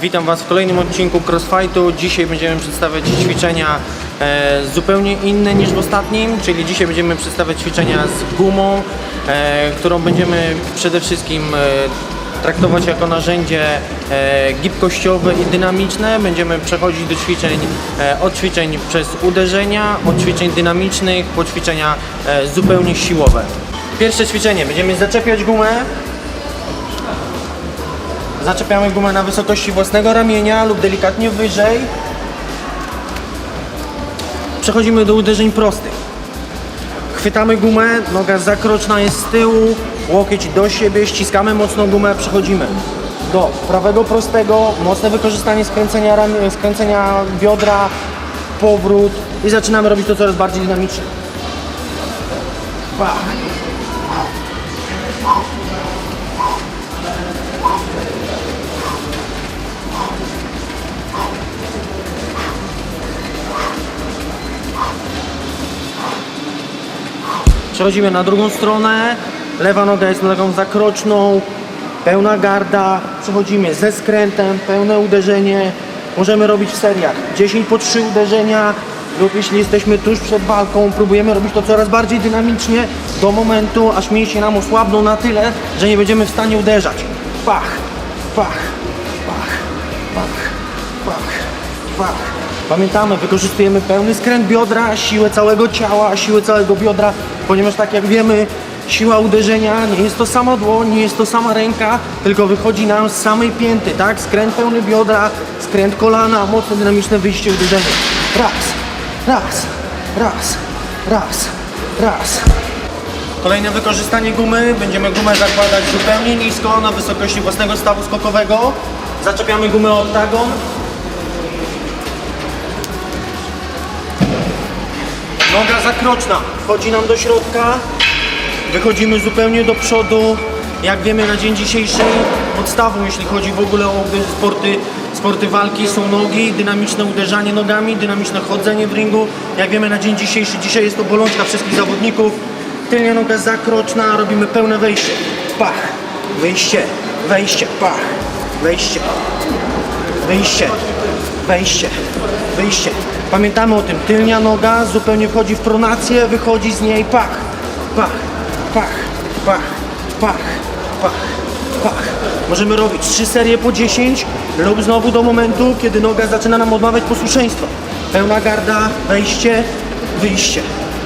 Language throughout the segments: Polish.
Witam Was w kolejnym odcinku Crossfightu. Dzisiaj będziemy przedstawiać ćwiczenia e, zupełnie inne niż w ostatnim, czyli dzisiaj będziemy przedstawiać ćwiczenia z gumą, e, którą będziemy przede wszystkim e, traktować jako narzędzie e, gibkościowe i dynamiczne. Będziemy przechodzić do ćwiczeń e, od ćwiczeń przez uderzenia, od ćwiczeń dynamicznych po ćwiczenia e, zupełnie siłowe. Pierwsze ćwiczenie, będziemy zaczepiać gumę, Zaczepiamy gumę na wysokości własnego ramienia lub delikatnie wyżej. Przechodzimy do uderzeń prostych. Chwytamy gumę, noga zakroczna jest z tyłu, łokieć do siebie, ściskamy mocno gumę, przechodzimy do prawego prostego, mocne wykorzystanie skręcenia, skręcenia biodra, powrót i zaczynamy robić to coraz bardziej dynamicznie. Pach. Przechodzimy na drugą stronę. Lewa noga jest nogą zakroczną. Pełna garda. Przechodzimy ze skrętem, pełne uderzenie. Możemy robić w seriach 10 po 3 uderzenia lub jeśli jesteśmy tuż przed walką, próbujemy robić to coraz bardziej dynamicznie do momentu, aż mięśnie nam osłabną na tyle, że nie będziemy w stanie uderzać. Pach, pach, pach, pach, pach, pach. Pamiętamy, wykorzystujemy pełny skręt biodra, siłę całego ciała, siłę całego biodra, ponieważ tak jak wiemy, siła uderzenia nie jest to sama dłoń, nie jest to sama ręka, tylko wychodzi nam z samej pięty, tak? Skręt pełny biodra, skręt kolana, mocno dynamiczne wyjście uderzenie. Raz, raz, raz, raz, raz. Kolejne wykorzystanie gumy. Będziemy gumę zakładać zupełnie nisko, na wysokości własnego stawu skokowego. Zaczepiamy gumę o oktagon. Noga zakroczna wchodzi nam do środka, wychodzimy zupełnie do przodu. Jak wiemy na dzień dzisiejszy podstawą, jeśli chodzi w ogóle o sporty, sporty walki są nogi, dynamiczne uderzanie nogami, dynamiczne chodzenie w ringu. Jak wiemy na dzień dzisiejszy, dzisiaj jest to bolączka wszystkich zawodników. Tylnia noga zakroczna, robimy pełne wejście. Pach, wyjście, wejście, pach, wejście, wyjście, wejście, wyjście. Pamiętamy o tym, tylnia noga zupełnie wchodzi w pronację, wychodzi z niej. Pach, pach, pach, pach, pach, pach, pach. Możemy robić trzy serie po 10 lub znowu do momentu, kiedy noga zaczyna nam odmawiać posłuszeństwa. Pełna garda, wejście, wyjście,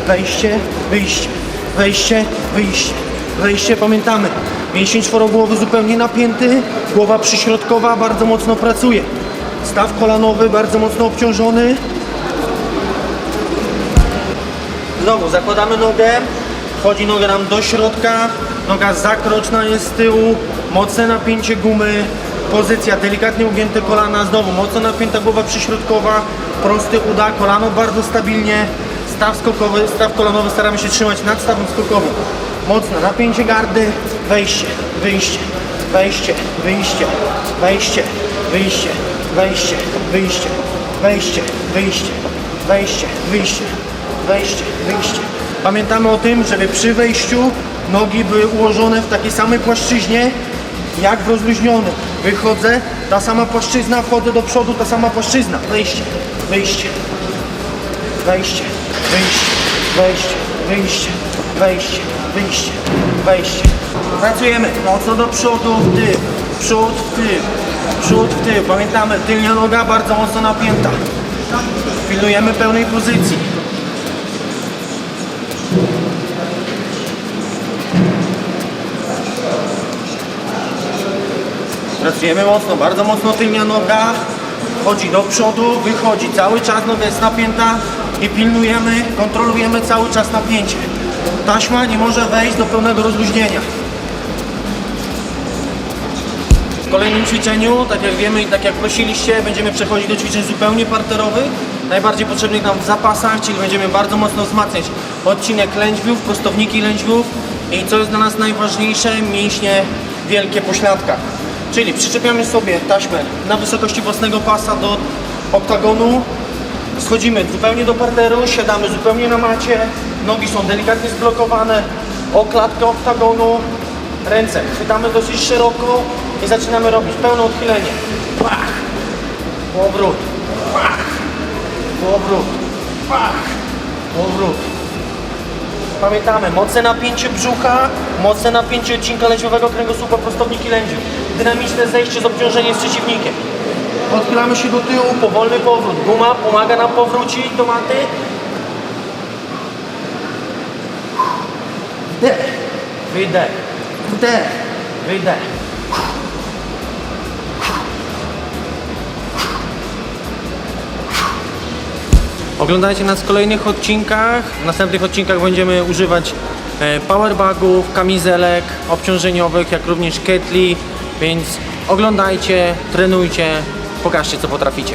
wejście, wyjście, wejście, wyjście, wejście. Pamiętamy, mięsień czworogłowy zupełnie napięty, głowa przyśrodkowa bardzo mocno pracuje. Staw kolanowy bardzo mocno obciążony, Znowu zakładamy nogę, wchodzi noga nam do środka, noga zakroczna jest z tyłu, mocne napięcie gumy, pozycja delikatnie ugięte kolana, znowu mocno napięta głowa przyśrodkowa, prosty uda, kolano bardzo stabilnie, staw skokowy, staw kolanowy staramy się trzymać nad stawem skokowym. Mocne napięcie gardy, wejście, wyjście, wejście, wyjście, wejście, wyjście, wejście, wyjście, wejście, wyjście, wejście, wyjście wejście, wyjście. Pamiętamy o tym, żeby przy wejściu nogi były ułożone w takiej samej płaszczyźnie jak w rozluźnionym. Wychodzę, ta sama płaszczyzna, wchodzę do przodu, ta sama płaszczyzna. Wejście, wyjście, wejście, wyjście, wejście, wyjście, wejście, wyjście, wejście. Pracujemy mocno do przodu, w tył, przód, w tył, przód, w tył. Pamiętamy, tylnia noga bardzo mocno napięta. Pilnujemy pełnej pozycji. Pracujemy mocno, bardzo mocno tylnia noga. Wchodzi do przodu, wychodzi. Cały czas noga jest napięta i pilnujemy, kontrolujemy cały czas napięcie. Taśma nie może wejść do pełnego rozluźnienia. W kolejnym ćwiczeniu, tak jak wiemy i tak jak prosiliście, będziemy przechodzić do ćwiczeń zupełnie parterowych, najbardziej potrzebnych nam w zapasach, czyli będziemy bardzo mocno wzmacniać odcinek lędźwiów, prostowniki lędźwiów i co jest dla nas najważniejsze, mięśnie wielkie po śladkach. Czyli przyczepiamy sobie taśmę na wysokości własnego pasa do oktagonu, schodzimy zupełnie do parteru, siadamy zupełnie na macie, nogi są delikatnie zblokowane o klatkę oktagonu, ręce chwytamy dosyć szeroko, i zaczynamy robić pełne odchylenie. Pach! Powrót. Pach! Powrót. Pach! Powrót. Pamiętamy, mocne napięcie brzucha, mocne napięcie odcinka lędźwiowego kręgosłupa, prostowniki lędźwiów. Dynamiczne zejście z obciążeniem z przeciwnikiem. Odchylamy się do tyłu, powolny powrót. Guma pomaga nam powrócić do maty. Wdech. Wydech. Wdech. Wydech. Oglądajcie nas w kolejnych odcinkach. W następnych odcinkach będziemy używać e, powerbagów, kamizelek obciążeniowych, jak również ketli, więc oglądajcie, trenujcie, pokażcie co potraficie.